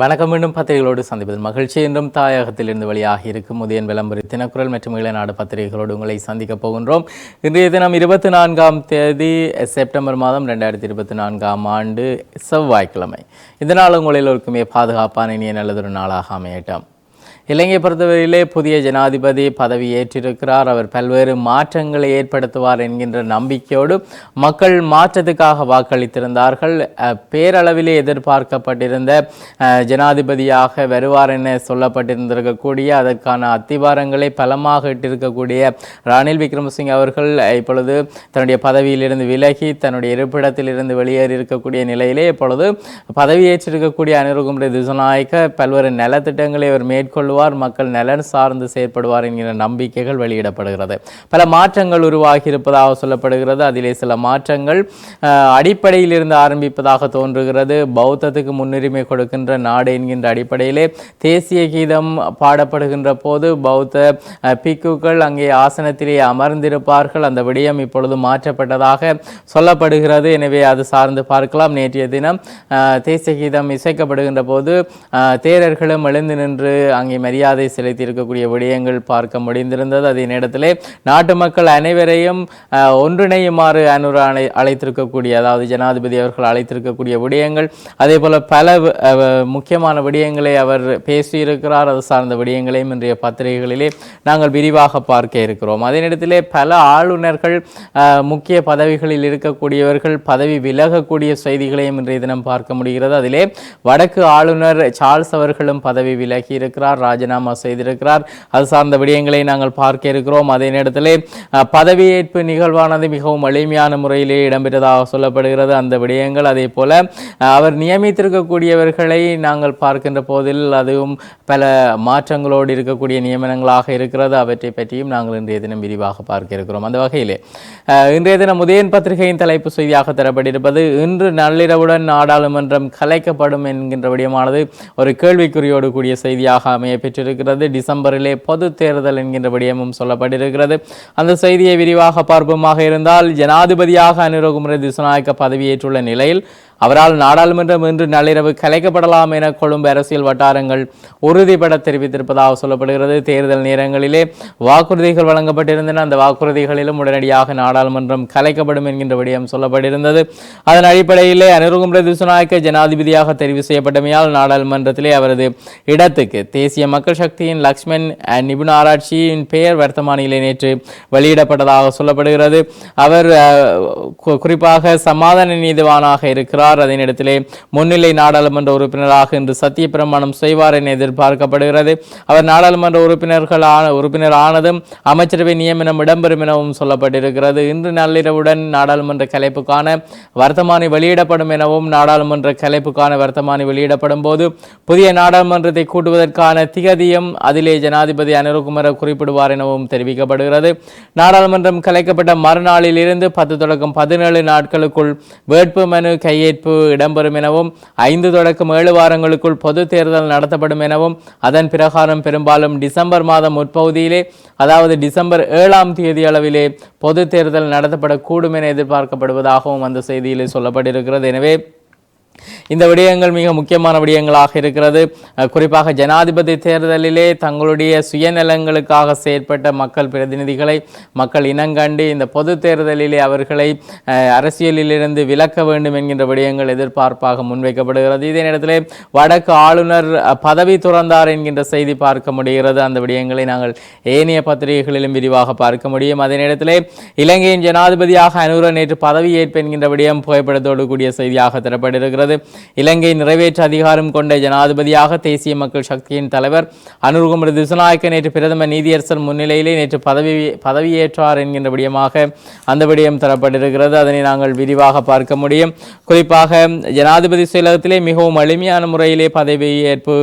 வணக்கம். மீண்டும் பத்திரிகைகளோடு சந்திப்பதில் மகிழ்ச்சி. என்றும் தாயகத்திலிருந்து வெளியாகி இருக்கும் உதயன் விளம்பரி தினக்குரல் மற்றும் இளநாடு பத்திரிகைகளோடு உங்களை சந்திக்கப் போகின்றோம். இன்றைய தினம் இருபத்தி நான்காம் தேதி செப்டம்பர் மாதம் ரெண்டாயிரத்தி இருபத்தி நான்காம் ஆண்டு செவ்வாய்க்கிழமை. இந்த நாள் உங்களில் எல்லோருக்குமே பாதுகாப்பான இனிய நல்லதொரு நாளாக அமையட்டும். இலங்கை பொறுத்தவரையிலே புதிய ஜனாதிபதி பதவி ஏற்றிருக்கிறார். அவர் பல்வேறு மாற்றங்களை ஏற்படுத்துவார் என்கின்ற நம்பிக்கையோடு மக்கள் மாற்றத்துக்காக வாக்களித்திருந்தார்கள். பேரளவிலே எதிர்பார்க்கப்பட்டிருந்த ஜனாதிபதியாக வருவார் என சொல்லப்பட்டிருந்திருக்கக்கூடிய அதற்கான அத்திவாரங்களை பலமாக இட்டிருக்கக்கூடிய ரணில் விக்ரமசிங் அவர்கள் இப்பொழுது தன்னுடைய பதவியிலிருந்து விலகி தன்னுடைய இருப்பிடத்திலிருந்து வெளியேறி இருக்கக்கூடிய நிலையிலே இப்பொழுது பதவியேற்றிருக்கக்கூடிய அனிருகும்ரே திசுநாயக்க பல்வேறு நலத்திட்டங்களை அவர் மேற்கொள்வார். மக்கள் நலன் சார்ந்து செயற்படுவார் என்கிற நம்பிக்கைகள் வெளியிடப்படுகிறது. பல மாற்றங்கள் உருவாகி இருப்பதாக சொல்லப்படுகிறது. அதிலே சில மாற்றங்கள் அடிப்படையில் இருந்து ஆரம்பிப்பதாக தோன்றுகிறது. பௌத்தத்துக்கு முன்னுரிமை கொடுக்கின்ற நாடு என்கின்ற அடிப்படையிலே தேசிய கீதம் பாடப்படுகின்ற போது பௌத்த பிக்குக்கள் பிக்குகள் அங்கே ஆசனத்திலே அமர்ந்திருப்பார்கள். அந்த விடயம் இப்பொழுது மாற்றப்பட்டதாக சொல்லப்படுகிறது. எனவே அது சார்ந்து பார்க்கலாம். நேற்றைய தினம் தேசிய கீதம் இசைக்கப்படுகின்ற போது தேரர்களும் எழுந்து நின்று அங்கே மரியாதை செலுத்தியிருக்கக்கூடிய விடயங்கள் பார்க்க முடிந்திருந்தது. அதே நேரத்தில் நாட்டு மக்கள் அனைவரையும் ஒன்றிணையுமாறு அனுரா அழை அழைத்திருக்கக்கூடிய அதாவது ஜனாதிபதி அவர்கள் அழைத்திருக்கக்கூடிய விடயங்கள் அதே போல் பல முக்கியமான விடயங்களை அவர் பேசியிருக்கிறார். அது சார்ந்த விடயங்களையும் இன்றைய பத்திரிகைகளிலே நாங்கள் விரிவாக பார்க்க இருக்கிறோம். அதே நேரத்தில் பல ஆளுநர்கள் முக்கிய பதவிகளில் இருக்கக்கூடியவர்கள் பதவி விலகக்கூடிய செய்திகளையும் இன்றைய தினம் பார்க்க முடிகிறது. அதிலே வடக்கு ஆளுநர் சார்ல்ஸ் அவர்களும் பதவி விலகி இருக்கிறார் ராஜினாமா செய்திருக்கிறார். அது சார்ந்த விடயங்களை நாங்கள் பார்க்க இருக்கிறோம். அதே நேரத்திலே பதவியேற்பு நிகழ்வானது மிகவும் எளிமையான முறையிலே இடம்பெற்றதாக சொல்லப்படுகிறது. அந்த விடயங்கள் அதே போல அவர் நியமித்திருக்கக்கூடியவர்களை நாங்கள் பார்க்கின்ற போதில் அதுவும் பல மாற்றங்களோடு இருக்கக்கூடிய நியமனங்களாக இருக்கிறது. அவற்றை பற்றியும் நாங்கள் இன்றைய தினம் விரிவாக பார்க்க இருக்கிறோம். அந்த வகையிலே இன்றைய தினம் உதயன் பத்திரிகையின் தலைப்பு செய்தியாக தரப்பட்டிருப்பது இன்று நள்ளிரவுடன் நாடாளுமன்றம் கலைக்கப்படும் என்கின்ற விடயமானது ஒரு கேள்விக்குறியோடு கூடிய செய்தியாக அமைய பெற்றிருக்கிறது டிசம்பரிலே பொது தேர்தல் என்கின்ற விடயமும் சொல்லப்பட்டிருக்கிறது. அந்த செய்தியை விரிவாக பார்ப்போமாக இருந்தால் ஜனாதிபதியாக அனுரகுமர திசுநாயக்க பதவியேற்றுள்ள நிலையில் அவரால் நாடாளுமன்றம் இன்று நள்ளிரவு கலைக்கப்படலாம் என கொழும்பு அரசியல் வட்டாரங்கள் உறுதிபட தெரிவித்திருப்பதாக சொல்லப்படுகிறது. தேர்தல் நேரங்களிலே வாக்குறுதிகள் வழங்கப்பட்டிருந்தன. அந்த வாக்குறுதிகளிலும் உடனடியாக நாடாளுமன்றம் கலைக்கப்படும் என்கின்ற விடயம் சொல்லப்பட்டிருந்தது. அதன் அடிப்படையிலே அனுருகும்ர திசுநாயக்க ஜனாதிபதியாக தெரிவு செய்யப்பட்டமையால் நாடாளுமன்றத்திலே அவரது இடத்துக்கு தேசிய மக்கள் சக்தியின் லக்ஷ்மண் நிபுண ஆராய்ச்சியின் பெயர் வர்த்தமானியிலே நேற்று வெளியிடப்பட்டதாக சொல்லப்படுகிறது. அவர் குறிப்பாக சமாதான நீதிவானாக இருக்கிறார். அதே நேரத்திலே முன்னிலை நாடாளுமன்ற உறுப்பினராக இன்று சத்தியப்பிரமாணம் செய்வார் என எதிர்பார்க்கப்படுகிறது. அவர் நாடாளுமன்ற உறுப்பினர்கள் ஆன உறுப்பினர் ஆனதும் அமைச்சரவை நியமனம் இடம்பெறும் எனவும் சொல்லப்பட்டிருக்கிறது. இன்று நள்ளிரவுடன் நாடாளுமன்ற கலைப்புக்கான வர்த்தமானி வெளியிடப்படும் எனவும் நாடாளுமன்ற கலைப்புக்கான வர்த்தமானி வெளியிடப்படும் போது புதிய நாடாளுமன்றத்தை கூட்டுவதற்கான திகதியும் அதிலே ஜனாதிபதி அனுரகுமார குறிப்பிடுவார் எனவும் தெரிவிக்கப்படுகிறது. நாடாளுமன்றம் கலைக்கப்பட்ட மறுநாளில் இருந்து பத்து தொடக்கம் பதினேழு நாட்களுக்குள் வேட்புமனு கையேற்ற கையேற்பு இடம்பெறும் எனவும் ஐந்து தொடக்கம் ஏழு வாரங்களுக்குள் பொது தேர்தல் நடத்தப்படும் எனவும் அதன் பிரகாரம் பெரும்பாலும் டிசம்பர் மாதம் முற்பகுதியிலே அதாவது டிசம்பர் ஏழாம் தேதி அளவிலே பொது தேர்தல் நடத்தப்படக்கூடும் என எதிர்பார்க்கப்படுவதாகவும் அந்த செய்தியிலே சொல்லப்பட்டிருக்கிறது. எனவே இந்த விடயங்கள் மிக முக்கியமான விடயங்களாக இருக்கிறது. குறிப்பாக ஜனாதிபதி தேர்தலிலே தங்களுடைய சுயநலங்களுக்காக செயற்பட்ட மக்கள் பிரதிநிதிகளை மக்கள் இனங்கண்டு இந்த பொது தேர்தலிலே அவர்களை அரசியலிலிருந்து விலக்க வேண்டும் என்கின்ற விடயங்கள் எதிர்பார்ப்பாக முன்வைக்கப்படுகிறது. இதே நேரத்தில் வடக்கு ஆளுநர் பதவி துறந்தார் என்கின்ற செய்தி பார்க்க முடிகிறது. அந்த விடயங்களை நாங்கள் ஏனைய பத்திரிகைகளிலும் விரிவாக பார்க்க முடியும். அதே நேரத்தில் இலங்கையின் ஜனாதிபதியாக அனுர நேற்று பதவியேற்பு என்கின்ற விடயம் புகைப்படத்தோடு கூடிய செய்தியாக தரப்பட்டிருக்கிறது. இலங்கை நிறைவேற்று அதிகாரம் கொண்ட ஜனாதிபதியாக தேசிய மக்கள் சக்தியின் தலைவர் அனுருகுமர் திசுநாயக்க நேற்று பிரதமர் நீதியரசர் முன்னிலையிலே நேற்று பதவி பதவியேற்றார் என்கின்ற விடயமாக அந்த விடயம் தரப்பட்டிருக்கிறது. அதனை நாங்கள் விரிவாக பார்க்க முடியும். குறிப்பாக ஜனாதிபதி செயலகத்திலே மிகவும் எளிமையான முறையிலே பதவியேற்பு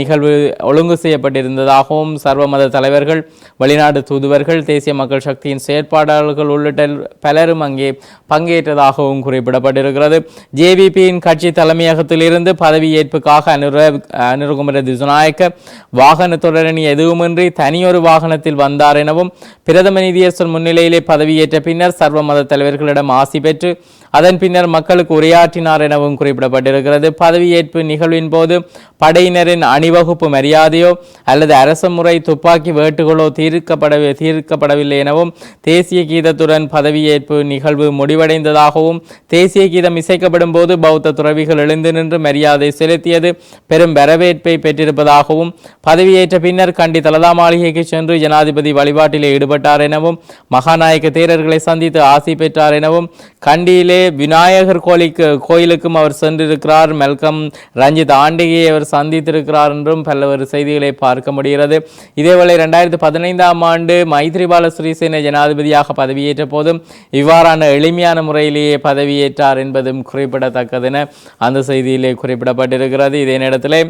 நிகழ்வு ஒழுங்கு செய்யப்பட்டிருந்ததாகவும் சர்வமத தலைவர்கள் வெளிநாட்டு தூதுவர்கள் தேசிய மக்கள் சக்தியின் செயற்பாடாளர்கள் உள்ளிட்ட பலரும் அங்கே பங்கேற்றதாகவும் குறிப்பிடப்பட்டிருக்கிறது. ஜேவிபி ஜேவிபியின் கட்சி தலைமையகத்திலிருந்து பதவியேற்புக்காக அனுர அனுரகுமர திசுநாயக்க வாகன தொடரணி எதுவுமின்றி தனியொரு வாகனத்தில் வந்தார் எனவும் பிரதம நீதியரசர் முன்னிலையிலே பதவியேற்ற பின்னர் சர்வ மத தலைவர்களிடம் ஆசி பெற்று அதன் பின்னர் மக்களுக்கு உரையாற்றினார் எனவும் குறிப்பிடப்பட்டிருக்கிறது. பதவியேற்பு நிகழ்வின் போது படையினரின் அணிவகுப்பு மரியாதையோ அல்லது அரச முறை துப்பாக்கி வேட்டுகளோ தீர்க்கப்படவே தீர்க்கப்படவில்லை எனவும் தேசிய கீதத்துடன் பதவியேற்பு நிகழ்வு முடிவடைந்ததாகவும் தேசிய கீதம் இசைக்கப்படும் போது பௌத்த துறவிகள் எழுந்து நின்று மரியாதை செலுத்தியது பெரும் வரவேற்பை பெற்றிருப்பதாகவும் பதவியேற்ற பின்னர் கண்டி தலதா மாளிகைக்கு சென்று ஜனாதிபதி வழிபாட்டிலே ஈடுபட்டார் எனவும் மகாநாயக தேரர்களை சந்தித்து ஆசி பெற்றார் எனவும் கண்டியிலே விநாயகர் கோயிலுக்கு கோயிலுக்கும் அவர் சென்றிருக்கிறார். மெல்கம் ரஞ்சித் ஆண்டிகையை அவர் சந்தித்திருக்கிறார் என்றும் பல்வேறு செய்திகளை பார்க்க முடிகிறது. இதேவேளை ரெண்டாயிரத்தி பதினைந்தாம் ஆண்டு மைத்ரிபால சிறிசேன ஜனாதிபதியாக பதவியேற்ற போதும் இவ்வாறான எளிமையான முறையிலேயே பதவியேற்றார் என்பதும் குறிப்பிடத்தக்கதென அந்த செய்தியிலே குறிப்பிடப்பட்டிருக்கிறது. இதே நேரத்திலே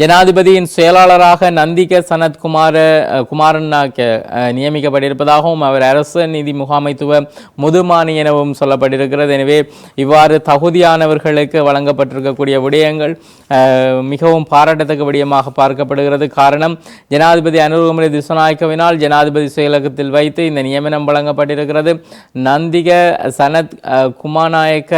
ஜனாதிபதியின் செயலாளராக நந்திக சனத்குமார குமாரன் நியமிக்கப்பட்டிருப்பதாகவும் அவர் அரசு நிதி முகாமைத்துவ முதுமானி எனவும் சொல்லப்பட்டிருக்கிறது. எனவே இவ்வாறு தகுதியானவர்களுக்கு வழங்கப்பட்டிருக்கக்கூடிய விடயங்கள் மிகவும் பாராட்டத்தக்க விடயமாக பார்க்கப்படுகிறது. காரணம் ஜனாதிபதி அனுருகுமரி திசுநாயக்கவினால் ஜனாதிபதி செயலகத்தில் வைத்து இந்த நியமனம் வழங்கப்பட்டிருக்கிறது. நந்திக சனத் குமாநாயக்க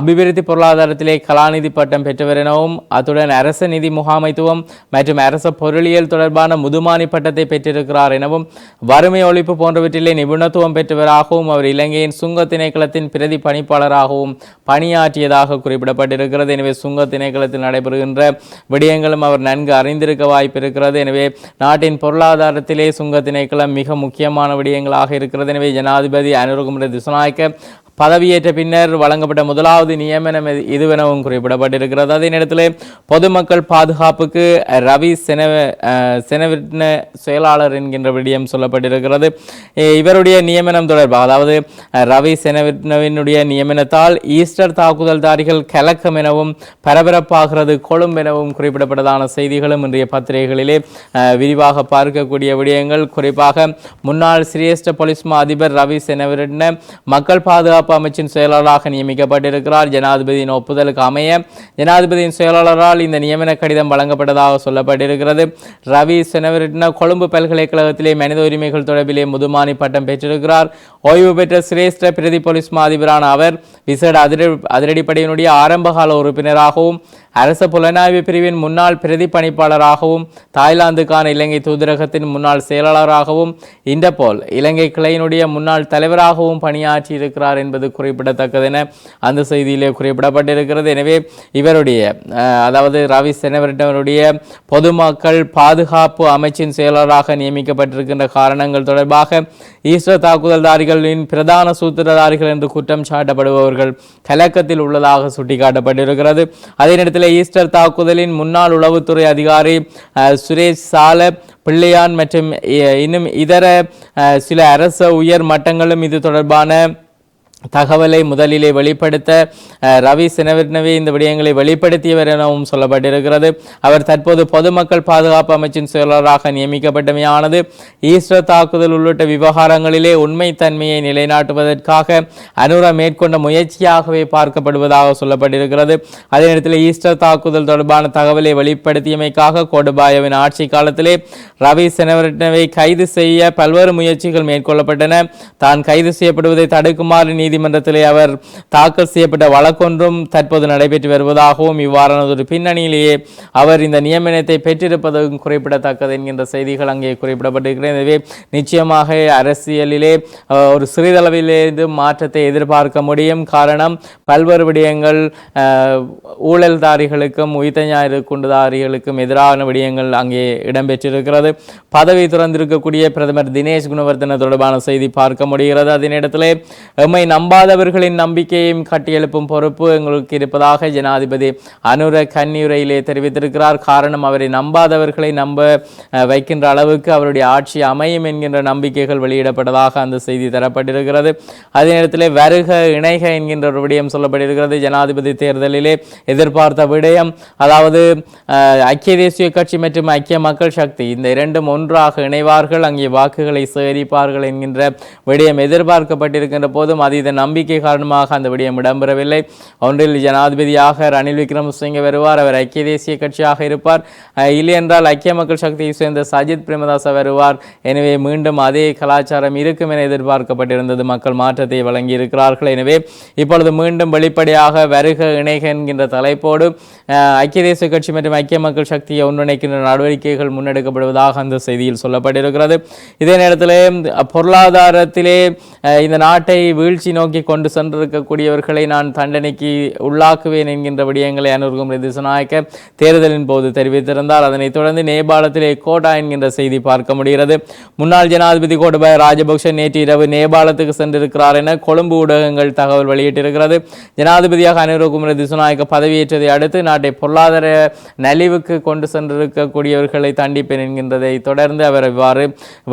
அபிவிருத்தி பொருளாதாரத்திலே கலாநிதி பட்டம் பெற்றவர் எனவும் அத்துடன் அரசு நிதி முகாமைத்துவம் மற்றும் அரச பொருளியல் தொடர்பான முதுமானி பட்டத்தை பெற்றிருக்கிறார் எனவும் வறுமை ஒழிப்பு போன்றவற்றிலே நிபுணத்துவம் பெற்றவராகவும் அவர் இலங்கையின் சுங்க திணைக்களத்தின் பிரதி பணிப்பாளராகவும் பணியாற்றியதாக குறிப்பிடப்பட்டிருக்கிறது. எனவே சுங்க திணைக்களத்தில் நடைபெறுகின்ற விடயங்களும் அவர் நன்கு அறிந்திருக்க வாய்ப்பு இருக்கிறது எனவே நாட்டின் பொருளாதாரத்திலே சுங்க திணைக்களம் மிக முக்கியமான விடயங்களாக இருக்கிறது. எனவே ஜனாதிபதி அனுருகுமர திசுநாயக்க பதவியேற்ற பின்னர் வழங்கப்பட்ட முதலாவது நியமனம் இதுவெனவும் குறிப்பிடப்பட்டிருக்கிறது. அதே நேரத்தில் பொதுமக்கள் பாதுகாப்புக்கு ரவி செனவ செனவின செயலாளர் என்கின்ற விடயம் சொல்லப்பட்டிருக்கிறது. இவருடைய நியமனம் தொடர்பாக அதாவது ரவி செனவிட்னவினுடைய நியமனத்தால் ஈஸ்டர் தாக்குதல்தாரிகள் கலக்கம் எனவும் பரபரப்பாகிறது கொழும் எனவும் குறிப்பிடப்பட்டதான செய்திகளும் இன்றைய பத்திரிகைகளிலே விரிவாக பார்க்கக்கூடிய விடயங்கள். குறிப்பாக முன்னாள் சிரேஷ்ட பொலிஸ் மா அதிபர் ரவி செனவிரட்ன மக்கள் பாதுகாப்பு அமைச்சின் செயலாளராக நியமிக்கப்பட்டிருக்கிறார். ஜனாதிபதியின் ஒப்புதலுக்கு அமைய ஜனாதிபதியின் செயலாளரால் இந்த நியமன கடிதம் வழங்கப்பட்டதாக சொல்லப்பட்டிருக்கிறது. ரவி செனவரிட்ன கொழும்பு பல்கலைக்கழகத்திலே மனித உரிமைகள் தொடர்பிலே முதுமானி பட்டம் பெற்றிருக்கிறார். ஓய்வு பெற்ற சிரேஷ்ட பிரதி போலீஸ் மா அதிபரான அவர் விசேட அதிர அதிரடிப்படையினுடைய ஆரம்பகால உறுப்பினராகவும் அரச புலனாய்வு பிரிவின் முன்னாள் பிரதி பணிப்பாளராகவும் தாய்லாந்துக்கான இலங்கை தூதரகத்தின் முன்னாள் செயலாளராகவும் இண்டபோல் இலங்கை கிளையினுடைய முன்னாள் தலைவராகவும் பணியாற்றி இருக்கிறார் என்பது குறிப்பிடத்தக்கதென அந்த செய்தியிலே குறிப்பிடப்பட்டிருக்கிறது. எனவே இவருடைய அதாவது ரவி செனவரட்டவருடைய பொதுமக்கள் பாதுகாப்பு அமைச்சின் செயலாளராக நியமிக்கப்பட்டிருக்கின்ற காரணங்கள் தொடர்பாக ஈஸ்டர் தாக்குதல்தாரிகளின் பிரதான சூத்திரதாரிகள் என்று குற்றம் சாட்டப்படுபவர்கள் கலக்கத்தில் உள்ளதாக சுட்டிக்காட்டப்பட்டிருக்கிறது. அதே நேரத்தில் ஈஸ்டர் தாக்குதலின் முன்னாள் உளவுத்துறை அதிகாரி சுரேஷ் சால பிள்ளையான் மற்றும் இன்னும் இதர சில அரச உயர் மட்டங்களும் இது தொடர்பான தகவலை முதலிலே வெளிப்படுத்த ரவி சினவிர்னவே இந்த விடயங்களை வெளிப்படுத்தியவர் எனவும் சொல்லப்பட்டிருக்கிறது. அவர் தற்போது பொதுமக்கள் பாதுகாப்பு அமைச்சின் செயலாளராக நியமிக்கப்பட்டமையானது. ஈஸ்டர் தாக்குதல் உள்ளிட்ட விவகாரங்களிலே உண்மைத்தன்மையை நிலைநாட்டுவதற்காக அனுரா மேற்கொண்ட முயற்சியாகவே பார்க்கப்படுவதாக சொல்லப்பட்டிருக்கிறது. அதே நேரத்தில் ஈஸ்டர் தாக்குதல் தொடர்பான தகவலை வெளிப்படுத்தியமைக்காக கோடுபாயவின் ஆட்சி காலத்திலே ரவி செனவரட்னவை கைது செய்ய பல்வேறு முயற்சிகள் மேற்கொள்ளப்பட்டன. தான் கைது செய்யப்படுவதை தடுக்குமாறு நீதிமன்றத்திலே அவர் தாக்கல் செய்யப்பட்ட வழக்கொன்றும் தற்போது நடைபெற்று வருவதாகவும் இவ்வாறான ஒரு பின்னணியிலேயே அவர் இந்த நியமனத்தை பெற்றிருப்பதும் குறிப்பிடத்தக்கது என்கின்ற செய்திகள் அங்கே குறிப்பிடப்பட்டிருக்கிறது. எனவே நிச்சயமாக அரசியலிலே ஒரு சிறிதளவிலிருந்து மாற்றத்தை எதிர்பார்க்க முடியும். காரணம் பல்வேறு விடயங்கள் ஊழல்தாரிகளுக்கும் உயிர்த்த ஞாயிறு குண்டுதாரிகளுக்கும் எதிரான விடயங்கள் அங்கே இடம்பெற்றிருக்கிறது. பதவி துறந்திருக்கக்கூடிய பிரதமர் தினேஷ் குணவர்தன தொடர்பான செய்தி பார்க்க முடிகிறது. அதே நேரத்திலே எம்மை நம்பாதவர்களின் நம்பிக்கையையும் கட்டியெழுப்பும் பொறுப்பு எங்களுக்கு இருப்பதாக ஜனாதிபதி அனுர கன்னியுரையிலே தெரிவித்திருக்கிறார். காரணம் அவரை நம்பாதவர்களை நம்ப வைக்கின்ற அளவுக்கு அவருடைய ஆட்சி அமையும் என்கின்ற நம்பிக்கைகள் வெளியிடப்பட்டதாக அந்த செய்தி தரப்பட்டிருக்கிறது. அதே நேரத்தில் வருக இணைக என்கின்ற ஒரு விடயம் சொல்லப்பட்டிருக்கிறது. ஜனாதிபதி தேர்தலிலே எதிர்பார்த்த விடயம் அதாவது ஐக்கிய தேசிய கட்சி மற்றும் ஐக்கிய மக்கள் சக்தி இந்த இரண்டும் ஒன்றாக இணைவார்கள் அங்கே வாக்குகளை சேகரிப்பார்கள் என்கின்ற விடயம் எதிர்பார்க்கப்பட்டிருக்கின்ற போதும் அது மீது நம்பிக்கை காரணமாக அந்த விடயம் இடம்பெறவில்லை. ஒன்றில் ஜனாதிபதியாக ரணில் விக்ரமசிங்கே வருவார். அவர் ஐக்கிய தேசிய கட்சியாக இருப்பார். இல்லை என்றால் ஐக்கிய மக்கள் சக்தியை சேர்ந்த சஜித் பிரேமதாச வருவார். எனவே மீண்டும் அதே கலாச்சாரம் இருக்கும் என எதிர்பார்க்கப்பட்டிருந்தது. மக்கள் மாற்றத்தை வழங்கி இருக்கிறார்கள் எனவே இப்பொழுது மீண்டும் வெளிப்படையாக வருக இணைக என்கின்ற தலைப்போடு ஐக்கிய தேசிய கட்சி மற்றும் ஐக்கிய மக்கள் சக்தியை ஒன்றிணைக்கின்ற நடவடிக்கைகள் முன்னெடுக்கப்படுவதாக அந்த செய்தியில் சொல்லப்பட்டிருக்கிறது. இதே நேரத்தில் பொருளாதாரத்திலே இந்த நாட்டை வீழ்ச்சி நோக்கி கொண்டு சென்றிருக்கக்கூடியவர்களை நான் தண்டனைக்கு உள்ளாக்குவேன் என்கின்ற விடயங்களை அனுர்கும் திசநாயக்க தேர்தலின் போது தெரிவித்திருந்தார். அதனைத் தொடர்ந்து நேபாளத்திலே கோட்டா என்கின்ற செய்தி பார்க்க முடிகிறது. முன்னாள் ஜனாதிபதி கோட்டபாய ராஜபக்ஷ நேற்று இரவு நேபாளத்துக்கு சென்றிருக்கிறார் என கொழும்பு ஊடகங்கள் தகவல் வெளியிட்டிருக்கிறது. ஜனாதிபதியாக அனுரகுமர திசுநாயக்க பதவியேற்றதை அடுத்து நாட்டை பொருளாதார நலிவுக்கு கொண்டு சென்றிருக்கக்கூடியவர்களை தண்டிப்பேன் என்கின்றதை தொடர்ந்து அவர் இவ்வாறு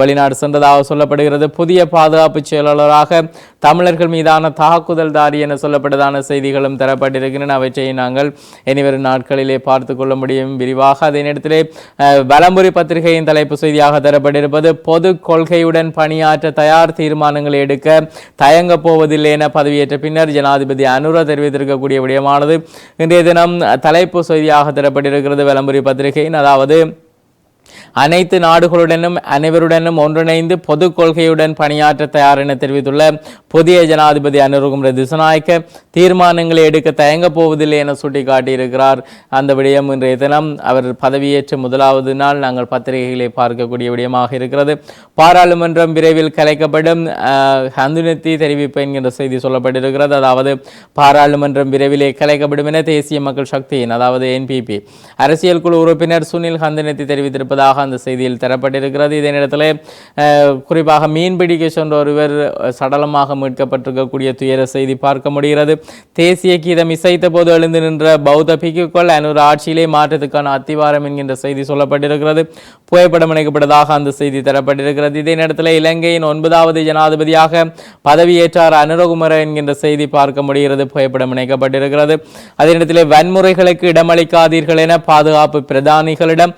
வெளிநாடு சென்றதாக சொல்லப்படுகிறது. புதிய பாதுகாப்பு செயலாளராக தமிழர்கள் மீதான தாக்குதல் தாரி என சொல்லப்பட்டதான செய்திகளும் தரப்பட்டிருக்கின்றன. அவற்றை நாங்கள் இனிவரும் நாட்களிலே பார்த்து கொள்ள முடியும். விரிவாக அதே நேரத்திலே அஹ், வலம்புரி பத்திரிகையின் தலைப்பு செய்தியாக தரப்பட்டிருப்பது பொது கொள்கையுடன் பணியாற்ற தயார் தீர்மானங்களை எடுக்க தயங்க போவதில்லை என பதவியேற்ற பின்னர் ஜனாதிபதி அனுர தெரிவித்திருக்கக்கூடிய விடயமானது. இன்றைய தினம் தலைப்பு செய்தியாக தரப்பட்டிருக்கிறது விளம்பரி பத்திரிகையின் அதாவது அனைத்து நாடுகளுடனும் அனைவருடனும் ஒன்றிணைந்து பொது கொள்கையுடன் பணியாற்ற தயார் என தெரிவித்துள்ள புதிய ஜனாதிபதி அனுருகுமர திசநாயக்க தீர்மானங்களை எடுக்க தயங்கப் போவதில்லை என சுட்டிக்காட்டியிருக்கிறார். அந்த விடயம் இன்றைய தினம் அவர் பதவியேற்ற முதலாவது நாள். நாங்கள் பத்திரிகைகளை பார்க்கக்கூடிய விடயமாக இருக்கிறது. பாராளுமன்றம் விரைவில் கலைக்கப்படும் அஹ், ஹந்துனத்தி தெரிவிப்பு என்கின்ற செய்தி சொல்லப்பட்டிருக்கிறது. அதாவது பாராளுமன்றம் விரைவிலே கலைக்கப்படும் என தேசிய மக்கள் சக்தியின் அதாவது என்பிபி அரசியல் குழு உறுப்பினர் சுனில் ஹந்தனத்தி தெரிவித்திருப்பதாக அந்த செய்தியில் தரப்பட்டிருக்கிறது. இதே நேரத்தில் குறிப்பாக மீன்பிடிக்க சென்ற ஒருவர் சடலமாக மீட்கப்பட்டிருக்கக்கூடிய துயர செய்தி பார்க்க முடிகிறது. தேசிய கீதம் இசைத்த போது எழுந்து நின்ற பௌத்த பிக்குக்கள் அனூர் ஆட்சியிலே மாற்றத்துக்கான அத்திவாரம் என்கின்ற செய்தி சொல்லப்பட்டிருக்கிறது. புகைப்படம் இணைக்கப்பட்டதாக அந்த செய்தி தரப்பட்டிருக்கிறது. இதே நேரத்தில் இலங்கையின் ஒன்பதாவது ஜனாதிபதியாக பதவியேற்றார் அனுரகுமர என்கின்ற செய்தி பார்க்க முடிகிறது. புகைப்படம் இணைக்கப்பட்டிருக்கிறது. அதே நேரத்தில் வன்முறைகளுக்கு இடமளிக்காதீர்கள் என பாதுகாப்பு பிரதானிகளிடம்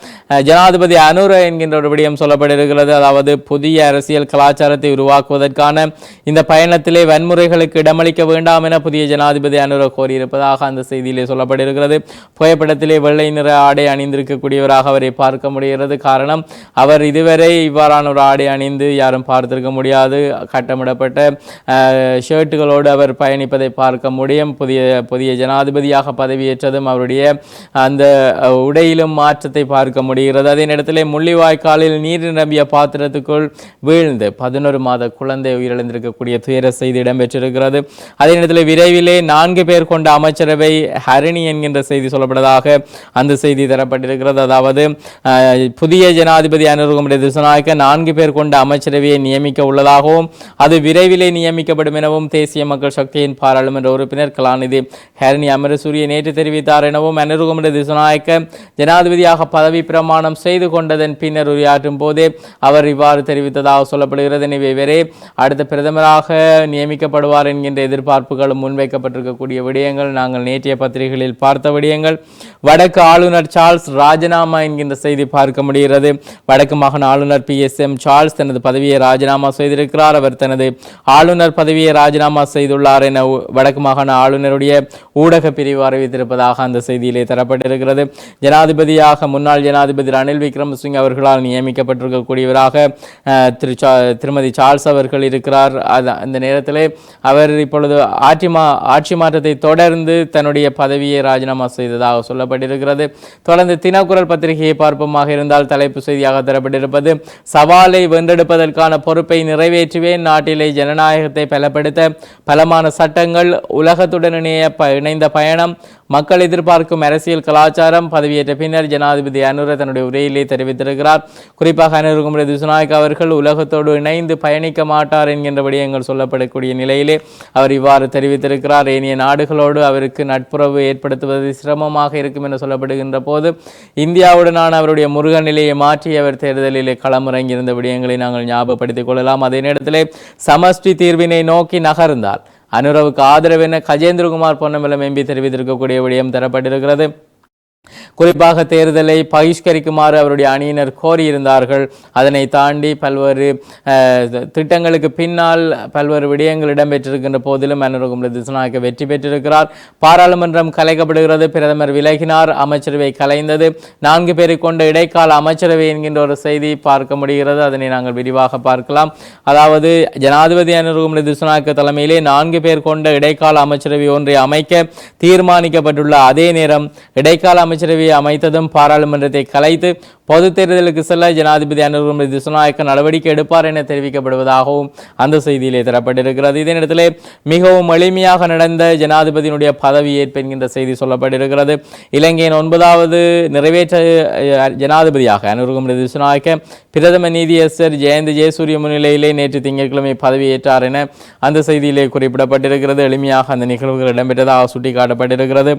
ஜனாதிபதி ஜனாதிபதி அனுர என்கின்ற ஒரு விடயம் சொல்லப்பட்டிருக்கிறது. அதாவது புதிய அரசியல் கலாச்சாரத்தை உருவாக்குவதற்கான இந்த பயணத்திலே வன்முறைகளுக்கு இடமளிக்க வேண்டாம் என புதிய ஜனாதிபதி அனுர கோரியிருப்பதாக அந்த செய்தியிலே சொல்லப்பட்டிருக்கிறது. புகைப்படத்திலே வெள்ளை நிற ஆடை அணிந்திருக்கக்கூடியவராக அவரை பார்க்க முடிகிறது. காரணம் அவர் இதுவரை இவ்வாறான ஒரு ஆடை அணிந்து யாரும் பார்த்திருக்க முடியாது. கட்டமிடப்பட்ட ஷர்ட்டுகளோடு அவர் பயணிப்பதை பார்க்க முடியும். புதிய புதிய ஜனாதிபதியாக பதவியேற்றதும் அவருடைய அந்த உடையிலும் மாற்றத்தை பார்க்க முடிகிறது. அதே நேரத்திலே முள்ளிவாய்க்காலில் நீர் நிரம்பிய பாத்திரத்துக்குள் வீழ்ந்து பதினொரு மாத குழந்தை உயிரிழந்திருக்கக்கூடிய துயர செய்தி இடம்பெற்றிருக்கிறது. அதே நேரத்தில் விரைவிலே நான்கு பேர் கொண்ட அமைச்சரவை ஹரிணி என்கின்ற செய்தி சொல்லப்பட்டதாக அந்த செய்தி தரப்பட்டிருக்கிறது. அதாவது புதிய ஜனாதிபதி அனுருகுமரி திசுநாயக்க நான்கு பேர் கொண்ட அமைச்சரவையை நியமிக்க உள்ளதாகவும் அது விரைவிலே நியமிக்கப்படும் எனவும் தேசிய மக்கள் சக்தியின் பாராளுமன்ற உறுப்பினர் கலாநிதி ஹரிணி அமரசூரிய நேற்று தெரிவித்தார் எனவும் அனுருகுமரி திசுநாயக்க ஜனாதிபதியாக பதவி பிரமாணம் செய்து கொண்டதன் பின்னர் உரையாற்றும் போதே அவர் இவ்வாறு தெரிவித்ததாக சொல்லப்படுகிறது. எனவே இவரே அடுத்த பிரதமராக நியமிக்கப்படுவார் என்கின்ற எதிர்பார்ப்புகளும் முன்வைக்கப்பட்டிருக்கக்கூடிய விடயங்கள் நாங்கள் நேற்றைய பத்திரிகைகளில் பார்த்த விடயங்கள். வடக்கு ஆளுநர் சார்ல்ஸ் ராஜினாமா என்கின்ற செய்தி பார்க்க முடிகிறது. வடக்கு மாகாண ஆளுநர் பி. எஸ். எம். சார்ல்ஸ் தனது பதவியை ராஜினாமா செய்திருக்கிறார். அவர் தனது ஆளுநர் பதவியை ராஜினாமா செய்துள்ளார் என வடக்கு மாகாண ஆளுநருடைய ஊடக பிரிவு அறிவித்திருப்பதாக அந்த செய்தியிலே தரப்பட்டிருக்கிறது. ஜனாதிபதியாக முன்னாள் ஜனாதிபதி ரணில் விக்ரமசிங் அவர்களால் நியமிக்கப்பட்டிருக்கக்கூடியவராக திரு சா திருமதி சார்ல்ஸ் அவர்கள் இருக்கிறார். அது அந்த நேரத்திலே அவர் இப்பொழுது ஆட்சி மா ஆட்சி மாற்றத்தை தொடர்ந்து தன்னுடைய பதவியை ராஜினாமா செய்ததாக சொல்லப்பட்டிருக்கிறது. தொடர்ந்து தினக்குரல் பத்திரிகையை பார்ப்போமாக இருந்தால் தலைப்பு செய்தியாக தரப்பட்டிருப்பது சவாலை வென்றெடுப்பதற்கான பொறுப்பை நிறைவேற்றுவேன் நாட்டிலே ஜனநாயகத்தை பலப்படுத்த பலமான சட்டங்கள் உலகத்துடன் இணைய ப- இணைந்த பயணம் மக்கள் எதிர்பார்க்கும் அரசியல் கலாச்சாரம் பதவியேற்ற பின்னர் ஜனாதிபதி அனுர தன்னுடைய உரையிலே தெரிவித்திருக்கிறார். குறிப்பாக அனுருகுமர திசுநாயக் அவர்கள் உலகத்தோடு இணைந்து பயணிக்க மாட்டார் என்கின்ற விடயங்கள் சொல்லப்படக்கூடிய நிலையிலே அவர் இவ்வாறு தெரிவித்திருக்கிறார். ஏனைய நாடுகளோடு அவருக்கு நட்புறவு ஏற்படுத்துவது சிரமமாக இருக்கும் என சொல்லப்படுகின்ற போது இந்தியாவுடனான அவருடைய முருக நிலையை மாற்றி அவர் தேர்தலிலே களமிறங்கியிருந்த விடயங்களை நாங்கள் ஞாபகப்படுத்திக் கொள்ளலாம். அதே நேரத்திலே சமஷ்டி தீர்வினை நோக்கி நகர்ந்தால் அனுரவுக்கு ஆதரவு என கஜேந்திரகுமார் பொன்னமலம் எம்பி தெரிவித்திருக்கக்கூடிய விடயம் தரப்பட்டிருக்கிறது. குறிப்பாக தேர்தலை பகிஷ்கரிக்குமாறு அவருடைய அணியினர் கோரியிருந்தார்கள். அதனை தாண்டி பல்வேறு திட்டங்களுக்கு பின்னால் பல்வேறு விடயங்கள் இடம்பெற்றிருக்கின்ற போதிலும் அனுரகுமர திசுநாயக்க வெற்றி பெற்றிருக்கிறார். பாராளுமன்றம் கலைக்கப்படுகிறது. பிரதமர் விலகினார். அமைச்சரவை கலைந்தது. நான்கு பேரை கொண்ட இடைக்கால அமைச்சரவை என்கின்ற ஒரு செய்தி பார்க்க முடிகிறது. அதனை நாங்கள் விரிவாக பார்க்கலாம். அதாவது ஜனாதிபதி அனுரகுமல திசுநாயக்க தலைமையிலே நான்கு பேர் கொண்ட இடைக்கால அமைச்சரவை ஒன்றை அமைக்க தீர்மானிக்கப்பட்டுள்ள அதே நேரம் இடைக்கால அமைச்சர் அமைச்சரவையை அமைத்ததும் பாராளுமன்றத்தை கலைத்து பொது தேர்தலுக்கு செல்ல ஜனாதிபதி அனுர்குமர திசுநாயக்க நடவடிக்கை எடுப்பார் என தெரிவிக்கப்படுவதாகவும் அந்த செய்தியிலே தரப்பட்டிருக்கிறது. இதே மிகவும் எளிமையாக நடந்த ஜனாதிபதியினுடைய பதவியேற்பு என்கின்ற செய்தி சொல்லப்பட்டிருக்கிறது. இலங்கையின் ஒன்பதாவது நிறைவேற்ற ஜனாதிபதியாக அனுர்குமர திசுநாயக்க பிரதம நீதியரசர் ஜெயந்த் ஜெயசூரிய முன்னிலையிலே நேற்று திங்கட்கிழமை பதவியேற்றார் என அந்த செய்தியிலே குறிப்பிடப்பட்டிருக்கிறது. எளிமையாக அந்த நிகழ்வுகள் இடம்பெற்றதாக சுட்டிக்காட்டப்பட்டிருக்கிறது.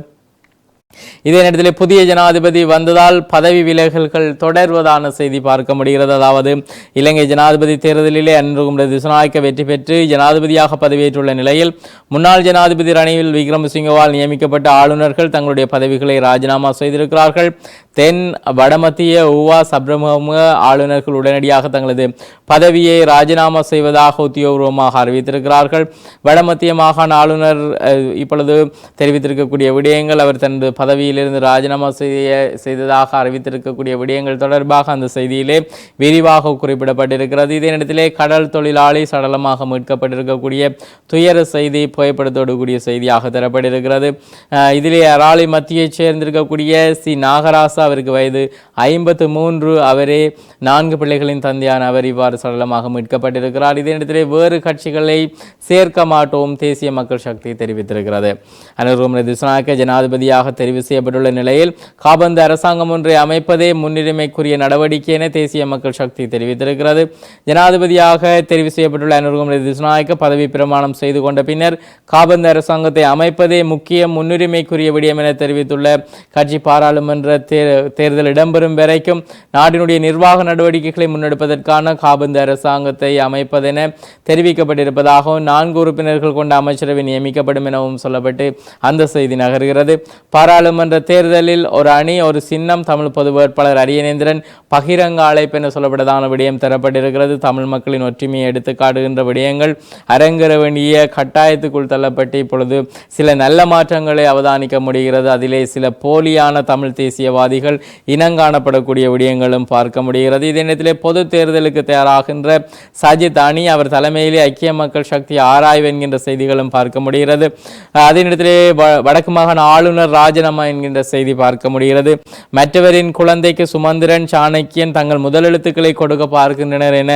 இதே நேரத்தில் புதிய ஜனாதிபதி வந்ததால் பதவி விலகல்கள் தொடர்வதான செய்தி பார்க்க முடிகிறது. அதாவது இலங்கை ஜனாதிபதி தேர்தலிலே அன்றுகுமர திசுநாயக்க வெற்றி பெற்று ஜனாதிபதியாக பதவியேற்றுள்ள நிலையில் முன்னாள் ஜனாதிபதி ரணில் விக்ரமசிங்கவால் நியமிக்கப்பட்ட ஆளுநர்கள் தங்களுடைய பதவிகளை ராஜினாமா செய்திருக்கிறார்கள். தென் வடமத்திய உவா சப்ரம ஆளுநர்கள் உடனடியாக தங்களது பதவியை ராஜினாமா செய்வதாக உத்தியோகபூர்வமாக அறிவித்திருக்கிறார்கள். வடமத்திய மாகாண ஆளுநர் இப்பொழுது தெரிவித்திருக்கக்கூடிய விடயங்கள் அவர் தனது பதவியிலிருந்து ராஜினாமா செய்ய செய்ததாக அறிவித்திருக்கக்கூடிய விடயங்கள் தொடர்பாக அந்த செய்தியிலே விரிவாக குறிப்பிடப்பட்டிருக்கிறது. இதே நேரத்திலே கடல் தொழிலாளி சடலமாக மீட்கப்பட்டிருக்கக்கூடிய துயர செய்தி புகைப்படத்தோடு கூடிய செய்தியாக தரப்பட்டிருக்கிறது. இதிலே அராளி மத்தியைச் சேர்ந்திருக்கக்கூடிய சி. நாகராசா அவருக்கு வயது ஐம்பத்து மூன்று அவரே நான்கு பிள்ளைகளின் தந்தையான அவர் இவ்வாறு சடலமாக மீட்கப்பட்டிருக்கிறார். இதே நேரத்திலே வேறு கட்சிகளை சேர்க்க மாட்டோம் தேசிய மக்கள் சக்தி தெரிவித்திருக்கிறது. அனுர்குமர திசுநாயக்க ஜனாதிபதியாக தெரிவு செய்யப்பட்டுள்ள நிலையில் காபந்து அரசாங்கம் ஒன்றை அமைப்பதே முன்னுரிமைக்குரிய நடவடிக்கை என தேசிய மக்கள் சக்தி தெரிவித்திருக்கிறது. ஜனாதிபதியாக தெரிவு செய்யப்பட்டுள்ள அனுர்குமர திசுநாயக்க பதவி பிரமாணம் செய்து கொண்ட பின்னர் காபந்து அரசாங்கத்தை அமைப்பதே முக்கிய முன்னுரிமைக்குரிய விடயம் என தெரிவித்துள்ள கட்சி பாராளுமன்ற தே- தேர்தல் இடம்பெறும் வரைக்கும் நாட்டினுடைய நிர்வாக நடவடிக்கைகளை முன்னெடுப்பதற்கான காபந்து அரசாங்கத்தை அமைப்பதென தெரிவிக்கப்பட்டிருப்பதாகவும் நான்கு உறுப்பினர்கள் கொண்ட அமைச்சரவை நியமிக்கப்படும் எனவும் சொல்லப்பட்டு அந்த செய்தி நகர்கிறது. பாராளுமன்ற தேர்தலில் ஒரு அணி ஒரு சின்னம் தமிழ் பொது வேட்பாளர் அரியநேந்திரன் பகிரங்க அழைப்பு என சொல்லப்பட்டதான விடயம் தரப்பட்டிருக்கிறது. தமிழ் மக்களின் ஒற்றுமையை எடுத்து காட்டுகின்ற விடயங்கள் அரங்கேற வேண்டிய கட்டாயத்துக்குள் தள்ளப்பட்டு இப்பொழுது சில நல்ல மாற்றங்களை அவதானிக்க முடிகிறது. அதிலே சில போலியான தமிழ் தேசியவாதி தேசியவாதிகள் இனங்காணப்படக்கூடிய விடயங்களும் பார்க்க முடிகிறது. இதே நேரத்திலே பொது தேர்தலுக்கு தயாராகின்ற சஜித் அணி அவர் தலைமையிலே ஐக்கிய மக்கள் சக்தி ஆராய்வு என்கின்ற செய்திகளும் பார்க்க முடிகிறது. அதே நேரத்திலே வடக்கு மாகாண ஆளுநர் ராஜினாமா என்கின்ற செய்தி பார்க்க முடிகிறது. மற்றவரின் குழந்தைக்கு சுமந்திரன் சாணக்கியன் தங்கள் முதலெழுத்துக்களை கொடுக்க பார்க்கின்றனர் என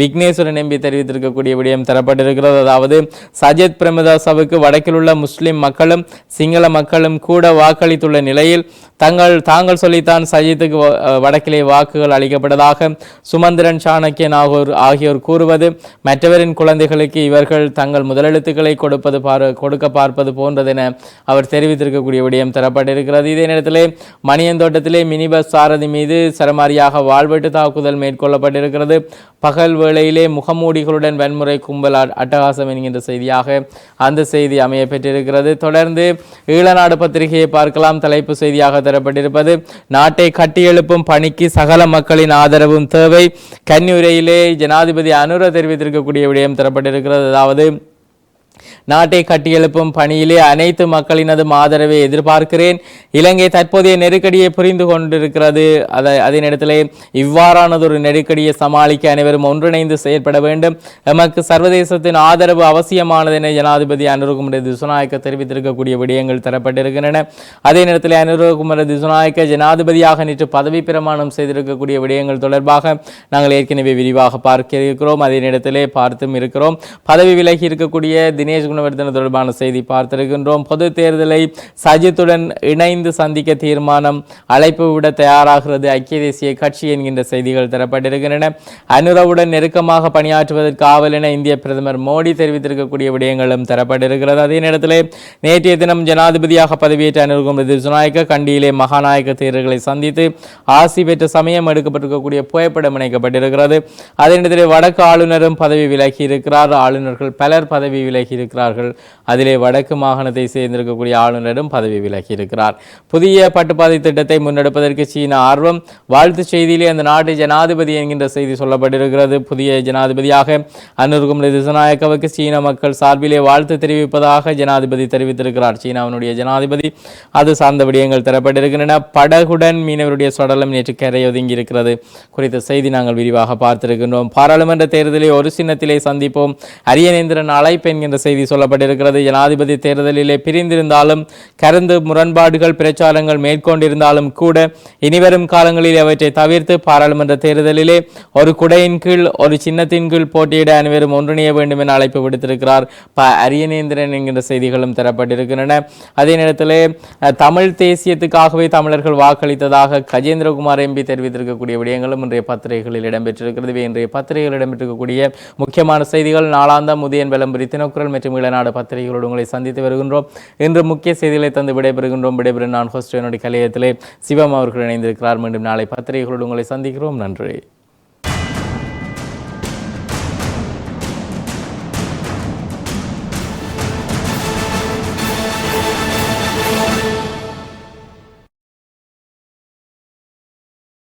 விக்னேஸ்வரன் எம்பி தெரிவித்திருக்கக்கூடிய விடயம் தரப்பட்டிருக்கிறது. அதாவது சஜித் பிரேமதாசவுக்கு வடக்கில் உள்ள முஸ்லிம் மக்களும் சிங்கள மக்களும் கூட வாக்களித்துள்ள நிலையில் தங்கள் தாங்கள் சொல்லித்தான் சஜித்துக்கு வடக்கிலே வாக்குகள் அளிக்கப்பட்டதாக சுமந்திரன் சாணக்கியன் ஆகியோர் ஆகியோர் கூறுவது. மற்றவரின் குழந்தைகளுக்கு இவர்கள் தங்கள் முதலெழுத்துக்களை கொடுப்பது பார் கொடுக்க பார்ப்பது போன்றதென அவர் தெரிவித்திருக்கக்கூடிய விடயம் தரப்பட்டிருக்கிறது. இதே நேரத்திலே மணியந்தோட்டத்திலே மினி பஸ் சாரதி மீது சரமாரியாக வாழ்வெட்டு தாக்குதல் மேற்கொள்ளப்பட்டிருக்கிறது. பகல் வேளையிலே முகமூடிகளுடன் வன்முறை கும்பல் அட்டகாசம் என்கின்ற செய்தியாக அந்த செய்தி அமைய பெற்றிருக்கிறது தொடர்ந்து ஈழநாடு பத்திரிகையை பார்க்கலாம். தலைப்பு செய்தியாக தரப்பட்டிருப்பது நாட்டை கட்டியெழுப்பும் பணிக்கு சகல மக்களின் ஆதரவும் தேவை. கன்னியுரையிலே ஜனாதிபதி அனுர தெரிவித்திருக்கக்கூடிய விடயம் தரப்பட்டிருக்கிறது. அதாவது நாட்டை கட்டியெழுப்பும் பணியிலே அனைத்து மக்களினதும் ஆதரவை எதிர்பார்க்கிறேன். இலங்கை தற்போதைய நெருக்கடியை புரிந்து கொண்டிருக்கிறது. அதை அதே நேரத்திலே இவ்வாறானதொரு நெருக்கடியை சமாளிக்க அனைவரும் ஒன்றிணைந்து செயற்பட வேண்டும். எமக்கு சர்வதேசத்தின் ஆதரவு அவசியமானது என ஜனாதிபதி அனுரகுமர திசுநாயக்க தெரிவித்திருக்கக்கூடிய விடயங்கள் தரப்பட்டிருக்கின்றன. அதே நேரத்தில் அனுரகுமர திசுநாயக்க ஜனாதிபதியாக நேற்று பதவி பிரமாணம் செய்திருக்கக்கூடிய விடயங்கள் தொடர்பாக நாங்கள் ஏற்கனவே விரிவாக பார்க்க இருக்கிறோம் அதே நேரத்திலே பார்த்தும் இருக்கிறோம். பதவி விலகி இருக்கக்கூடிய தினேஷ் குணவர்தன தொடர்பான செய்தி பார்த்திருக்கின்றோம். பொது தேர்தலை சஜித்துடன் இணைந்து சந்திக்க தீர்மானம் அழைப்பு விட தயாராகிறது. ஐக்கிய தேசிய கட்சி என்கின்ற செய்திகள் தரப்பட்டிருக்கின்றன. அனுரவுடன் நெருக்கமாக பணியாற்றுவதற்கு ஆவல் என இந்திய பிரதமர் மோடி தெரிவித்திருக்கக்கூடிய விடயங்களும் தரப்பட்டிருக்கிறது. அதே நேரத்தில் நேற்றைய தினம் ஜனாதிபதியாக பதவியேற்ற அனுர்குமர திசுநாயக்க கண்டியிலே மகாநாயக்க தேர்தல்களை சந்தித்து ஆசி பெற்ற சமயம் எடுக்கப்பட்டிருக்கக்கூடிய புகைப்படம் இணைக்கப்பட்டிருக்கிறது. அதே நேரத்தில் வடக்கு ஆளுநரும் பதவி விலகி இருக்கிறார் ஆளுநர்கள் பலர் பதவி விலகி இருக்கிறார் இருக்கிறார்கள் அதிலே வடக்கு மாகாணத்தை சேர்ந்திருக்கக்கூடிய ஆளுநரும் பதவி விலகி இருக்கிறார் புதிய பட்டுப்பாதை திட்டத்தை முன்னெடுப்பதற்கு சீனா ஆர்வம். வாழ்த்து செய்தியிலே அந்த நாட்டு ஜனாதிபதி என்கின்ற செய்தி சொல்லப்பட்டிருக்கிறது. புதிய ஜனாதிபதியாக அனுர்குமரி திசநாயக்கவுக்கு சீன மக்கள் சார்பிலே வாழ்த்து தெரிவிப்பதாக ஜனாதிபதி தெரிவித்திருக்கிறார். சீனாவினுடைய ஜனாதிபதி அது சார்ந்த விடயங்கள் தரப்பட்டிருக்கின்றன. படகுடன் மீனவருடைய சடலம் நேற்று கரையொதுங்கி இருக்கிறது குறித்த செய்தி நாங்கள் விரிவாக பார்த்திருக்கின்றோம். பாராளுமன்ற தேர்தலை ஒரு சின்னத்திலே சந்திப்போம். அரியநேந்திரன் அழைப்பு என்கின்ற செய்தி சொல்லப்பட்டிருக்கிறது. ஜனாதிபதி தேர்தலிலே பிரிந்திருந்தாலும் கருந்து முரண்பாடுகள் பிரச்சாரங்கள் மேற்கொண்டிருந்தாலும் கூட இனிவரும் காலங்களில் அவற்றை தவிர்த்து பாராளுமன்ற தேர்தலிலே ஒரு குடையின் கீழ் ஒரு சின்னத்தின் கீழ் போட்டியிட அனைவரும் ஒன்றிணைய வேண்டும் என அழைப்பு விடுத்திருக்கிறார் ப. அரியநேந்திரன் என்கின்ற செய்திகளும் தரப்பட்டிருக்கின்றன. அதே நேரத்தில் தமிழ் தேசியத்துக்காகவே தமிழர்கள் வாக்களித்ததாக கஜேந்திரகுமார் எம்பி தெரிவித்திருக்கக்கூடிய விடயங்களும் இன்றைய பத்திரிகைகளில் இடம்பெற்றிருக்கிறது. இன்றைய பத்திரிகைகள் இடம்பெற்றிருக்கக்கூடிய முக்கியமான செய்திகள் நாளாந்தம் முதியன் விளம்பரி தினக்குரல் மற்றும் இளநாடு பத்திரிகைகளோடு உங்களை சந்தித்து வருகின்றோம். இன்று முக்கிய செய்திகளை தந்து விடைபெறுகின்றோம். விடைபெறும் நான் ஹோஸ்டனுடைய கலையத்திலே சிவம் அவர்கள் இணைந்திருக்கிறார். மீண்டும் நாளை பத்திரிகைகளோடு உங்களை சந்திக்கிறோம். நன்றி.